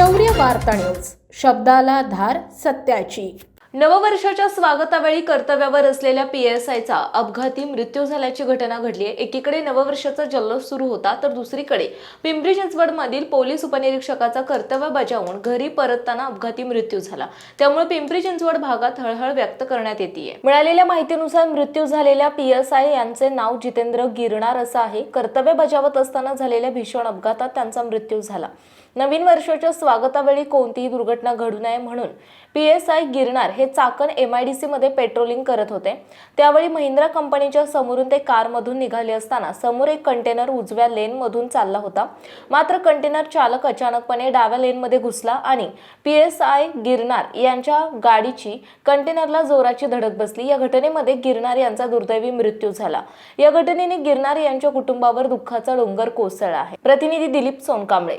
शौर्य शब्दाला धार सत्याची. नववर्षाच्या स्वागतावेळी कर्तव्यावर असलेल्या पी एस आयचा अपघाती मृत्यू झाल्याची घटना घडली आहे. एकीकडे नववर्षाचा जल्लोष सुरू होता तर दुसरीकडे पिंपरी चिंचवडमधील पोलीस उपनिरीक्षकाचा कर्तव्य बजावून घरी परतताना अपघाती मृत्यू झाला. त्यामुळे पिंपरी चिंचवड भागात हळहळ व्यक्त करण्यात येते मिळालेल्या माहितीनुसार मृत्यू झालेल्या पी एस आय यांचे नाव जितेंद्र गिरणार असं आहे. कर्तव्य बजावत असताना झालेल्या भीषण अपघातात त्यांचा मृत्यू झाला. नवीन वर्षाच्या स्वागतावेळी कोणतीही दुर्घटना घडू नये म्हणून पी एस आय गिरणार हे चाकण एम आय डी सीमध्ये पेट्रोलिंग करत होते. त्यावेळी महिंद्रा कंपनीच्या समोरून ते कारमधून निघाले असताना समोर एक कंटेनर उजव्या लेनमधून चालला होता. मात्र कंटेनर चालक अचानकपणे डाव्या लेनमध्ये घुसला आणि पी एस आय गिरणार यांच्या गाडीची कंटेनरला जोराची धडक बसली. या घटनेमध्ये गिरणार यांचा दुर्दैवी मृत्यू झाला. या घटनेने गिरणार यांच्या कुटुंबावर दुःखाचा डोंगर कोसळला आहे. प्रतिनिधी दिलीप सोनकांबळे.